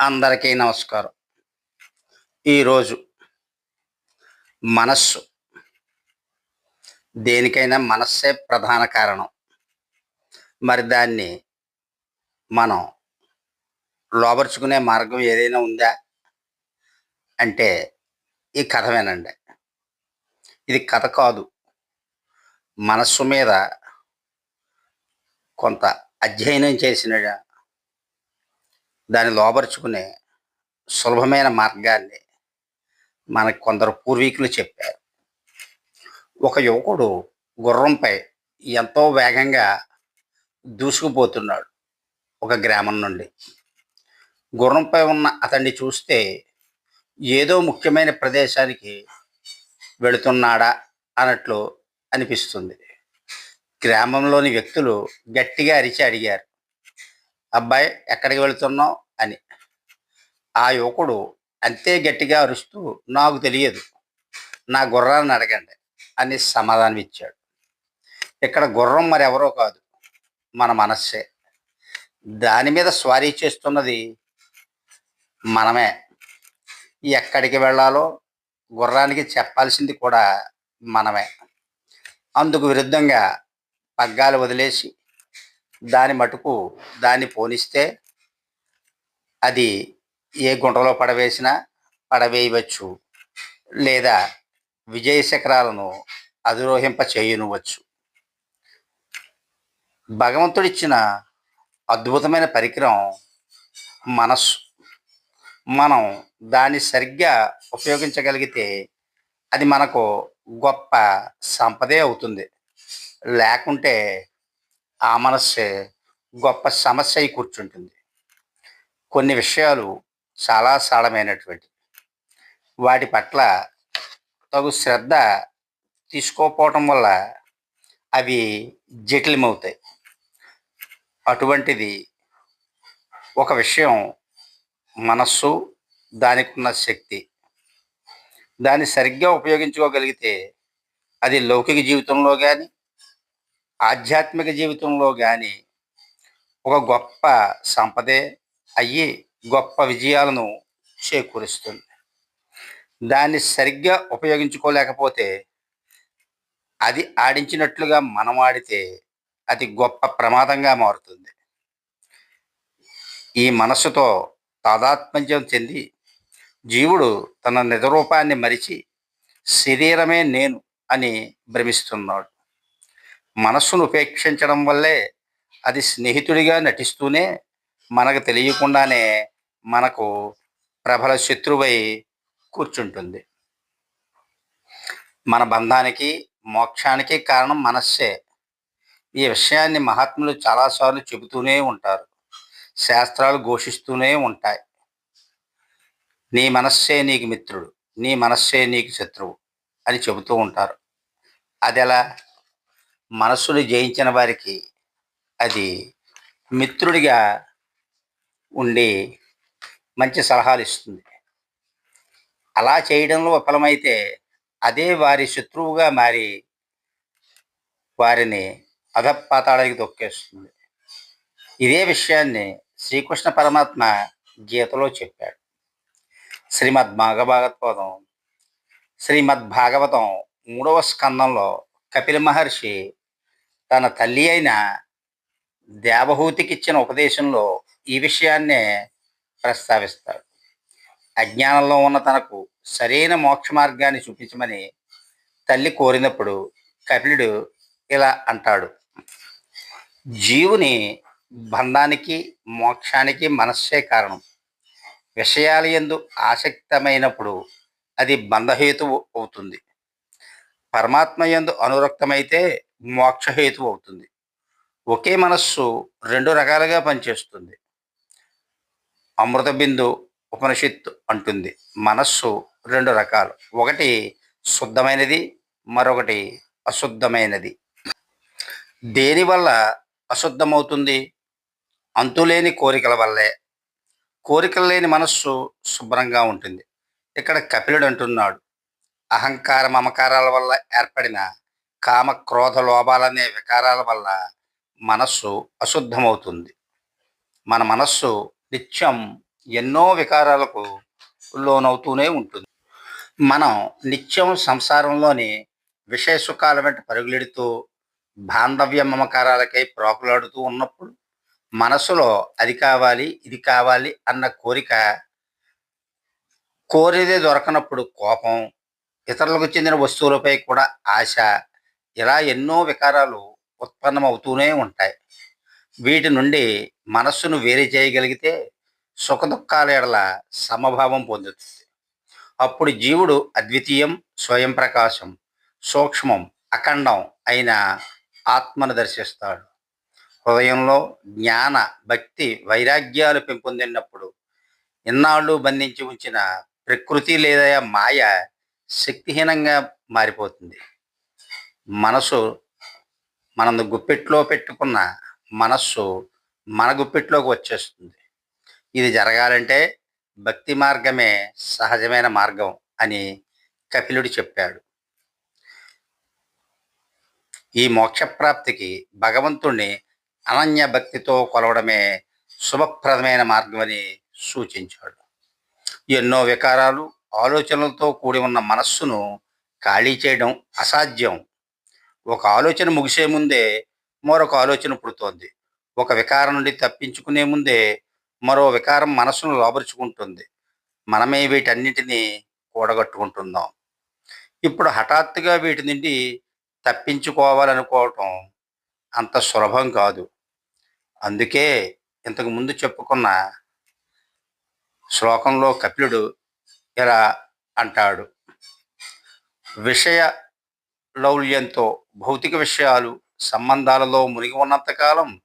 అందరికీ నమస్కారం. ఈరోజు మనస్సు. దేనికైనా మనస్సే ప్రధాన కారణం. మరి దాన్ని మనం లోపరుచుకునే మార్గం ఏదైనా ఉందా? అంటే ఈ కథ వినండి. ఇది కథ కాదు. మనస్సు మీద కొంత అధ్యయనం చేసిన దాన్ని లోపరుచుకునే సులభమైన మార్గాన్ని మనకు కొందరు పూర్వీకులు చెప్పారు. ఒక యువకుడు గుర్రంపై ఎంతో వేగంగా దూసుకుపోతున్నాడు ఒక గ్రామం నుండి. గుర్రంపై ఉన్న అతన్ని చూస్తే ఏదో ముఖ్యమైన ప్రదేశానికి వెళుతున్నాడా అన్నట్లు అనిపిస్తుంది. గ్రామంలోని వ్యక్తులు గట్టిగా అరిచి అడిగారు. అబ్బాయి ఎక్కడికి వెళుతున్నావు? అని. ఆ యువకుడు అంతే గట్టిగా అరుస్తూ నాకు తెలియదు. నా గుర్రాన్ని అడగండి అని సమాధానం ఇచ్చాడు. ఇక్కడ గుర్రం మరి ఎవరో కాదు మన మనస్సే. దాని మీద స్వారీ చేస్తున్నది మనమే. ఎక్కడికి వెళ్ళాలో గుర్రానికి చెప్పాల్సింది కూడా మనమే. అందుకు విరుద్ధంగా పగ్గాలు వదిలేసి దాని మటుకు దాన్ని పోనిస్తే అది ఏ గుంటలో పడవేసినా పడవేయవచ్చు లేదా విజయ శిఖరాలను అధిరోహింప చేయనువచ్చు భగవంతుడిచ్చిన అద్భుతమైన పరికరం మనస్సు. మనం దాన్ని సరిగ్గా ఉపయోగించగలిగితే అది మనకు గొప్ప సంపదే అవుతుంది. లేకుంటే ఆ మనస్సే గొప్ప సమస్య అయి కూర్చుంటుంది. కొన్ని విషయాలు చాలా సరళమైనటువంటి వాటి పట్ల తగు శ్రద్ధ తీసుకోకపోవటం వల్ల అవి జటిలమవుతాయి. అటువంటిది ఒక విషయం మనస్సు దానికి ఉన్న శక్తి. దాన్ని సరిగ్గా ఉపయోగించుకోగలిగితే అది లౌకిక జీవితంలో కానీ ఆధ్యాత్మిక జీవితంలో కానీ ఒక గొప్ప సంపదే అయ్యి గొప్ప విజయాలను చేకూరుస్తుంది. దాన్ని సరిగ్గా ఉపయోగించుకోలేకపోతే అది ఆడించినట్లుగా మనం ఆడితే అది గొప్ప ప్రమాదంగా మారుతుంది. ఈ మనస్సుతో తాదాత్మ్యం చెంది జీవుడు తన నిజరూపాన్ని మరిచి శరీరమే నేను అని భ్రమిస్తున్నాడు. మనస్సును ఉపేక్షించడం వల్లే అది స్నేహితుడిగా నటిస్తూనే మనకు తెలియకుండానే మనకు ప్రబల శత్రువై కూర్చుంటుంది. మన బంధానికి మోక్షానికి కారణం మనస్సే. ఈ విషయాన్ని మహాత్ములు చాలాసార్లు చెబుతూనే ఉంటారు. శాస్త్రాలు ఘోషిస్తూనే ఉంటాయి. నీ మనస్సే నీకు మిత్రుడు నీ మనస్సే నీకు శత్రువు అని చెబుతూ ఉంటారు. అది ఎలా మనస్సును జయించిన వారికి అది మిత్రుడిగా ఉండి మంచి సలహాలు ఇస్తుంది. అలా చేయడంలో విఫలమైతే అదే వారి శత్రువుగా మారి వారిని అధపాతాళానికి తొక్కేస్తుంది. ఇదే విషయాన్ని శ్రీకృష్ణ పరమాత్మ గీతలో చెప్పాడు. శ్రీమద్ భాగవతం శ్రీమద్ భాగవతం మూడవ స్కందంలో కపిల మహర్షి తన తల్లి అయిన దేవహూతికి ఇచ్చిన ఉపదేశంలో ఈ విషయాన్నే ప్రస్తావిస్తాడు అజ్ఞానంలో ఉన్న తనకు సరైన మోక్ష మార్గాన్ని చూపించమని తల్లి కోరినప్పుడు కపిలుడు ఇలా అంటాడు. జీవుని బంధానికి మోక్షానికి మనస్సే కారణం. విషయాల ఎందు ఆసక్తమైనప్పుడు అది బంధహేతువు అవుతుంది. పరమాత్మ ఎందు అనురక్తమైతే మోక్షహేతు అవుతుంది. ఒకే మనస్సు రెండు రకాలుగా పనిచేస్తుంది. అమృత బిందు ఉపనిషత్తు అంటుంది. మనస్సు రెండు రకాలు. ఒకటి శుద్ధమైనది మరొకటి అశుద్ధమైనది. దేనివల్ల అశుద్ధమవుతుంది? అంతులేని కోరికల వల్లే. కోరికలు లేని మనస్సు శుభ్రంగా ఉంటుంది. ఇక్కడ కపిలుడు అంటున్నాడు. అహంకార మమకారాల వల్ల ఏర్పడిన కామ క్రోధ లోభాలనే వికారాల వల్ల మనస్సు అశుద్ధమవుతుంది. మన మనస్సు నిత్యం ఎన్నో వికారాలకు లోనవుతూనే ఉంటుంది. మనం నిత్యం సంసారంలోని విషయ సుఖాల వెంట పరుగులెడుతూ బాంధవ్య మమకారాలకై ప్రోకులాడుతూ ఉన్నప్పుడు మనసులో అది కావాలి ఇది కావాలి అన్న కోరిక కోరేదే దొరకనప్పుడు కోపం ఇతరులకు చెందిన వస్తువులపై కూడా ఆశ ఇలా ఎన్నో వికారాలు ఉత్పన్నమవుతూనే ఉంటాయి. వీటి నుండి మనస్సును వేరే చేయగలిగితే సుఖదుఖాల ఎడల సమభావం పొందుతుంది. అప్పుడు జీవుడు అద్వితీయం స్వయం ప్రకాశం సూక్ష్మం అఖండం అయిన ఆత్మను దర్శిస్తాడు. హృదయంలో జ్ఞాన భక్తి వైరాగ్యాలు పెంపొందినప్పుడు ఇన్నాళ్ళు బంధించి ఉంచిన ప్రకృతి లేదా మాయ శక్తిహీనంగా మారిపోతుంది. మనసు మనను గుప్పెట్లో పెట్టుకున్న మనస్సు మన గుప్పెట్లోకి వచ్చేస్తుంది. ఇది జరగాలంటే భక్తి మార్గమే సహజమైన మార్గం అని కపిలుడు చెప్పాడు. ఈ మోక్షప్రాప్తికి భగవంతుణ్ణి అనన్య భక్తితో కొలవడమే శుభప్రదమైన మార్గమని సూచించాడు. ఎన్నో వికారాలు ఆలోచనలతో కూడి ఉన్న మనస్సును ఖాళీ చేయడం అసాధ్యం. ఒక ఆలోచన ముగిసే ముందే మరొక ఆలోచన పుడుతోంది. ఒక వికారం నుండి తప్పించుకునే ముందే మరో వికారం మనసును లోపరుచుకుంటుంది మనమే వీటన్నిటినీ కూడగట్టుకుంటున్నాం. ఇప్పుడు హఠాత్తుగా వీటి నుండి తప్పించుకోవాలనుకోవటం అంత సులభం కాదు. అందుకే ఇంతకు ముందు చెప్పుకున్న శ్లోకంలో కపిలుడు ఇలా అంటాడు. విషయ లౌల్యంతో భౌతిక విషయాలు సంబంధాలలో మునిగి ఉన్నంతకాలం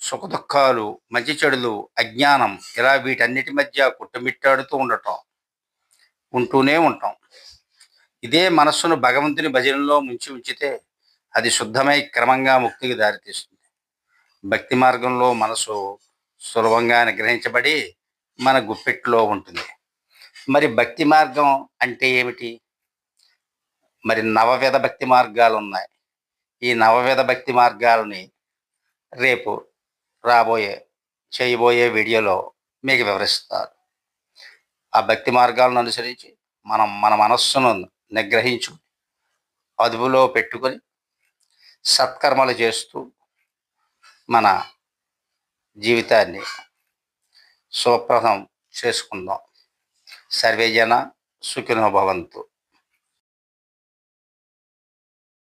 సుఖదుఖాలు మంచి చెడులు అజ్ఞానం ఇలా వీటన్నిటి మధ్య కుట్టుమిట్టాడుతూ ఉండటం ఉంటూనే ఉంటాం. ఇదే మనస్సును భగవంతుని భజనలో ముంచి ఉంచితే అది శుద్ధమై క్రమంగా ముక్తికి దారితీస్తుంది. భక్తి మార్గంలో మనసు సులభంగా నిగ్రహించబడి మన గుప్పెట్లో ఉంటుంది. మరి భక్తి మార్గం అంటే ఏమిటి? మరి నవవిధ భక్తి మార్గాలు ఉన్నాయి ఈ నవవిధ భక్తి మార్గాలని రేపు రాబోయే చేయబోయే వీడియోలో మీకు వివరిస్తారు ఆ భక్తి మార్గాలను అనుసరించి మనం మన మనస్సును నిగ్రహించు అదుపులో పెట్టుకొని సత్కర్మలు చేస్తూ మన జీవితాన్ని శుభప్రదం చేసుకుందాం. సర్వేజన సుఖినో భవంతు.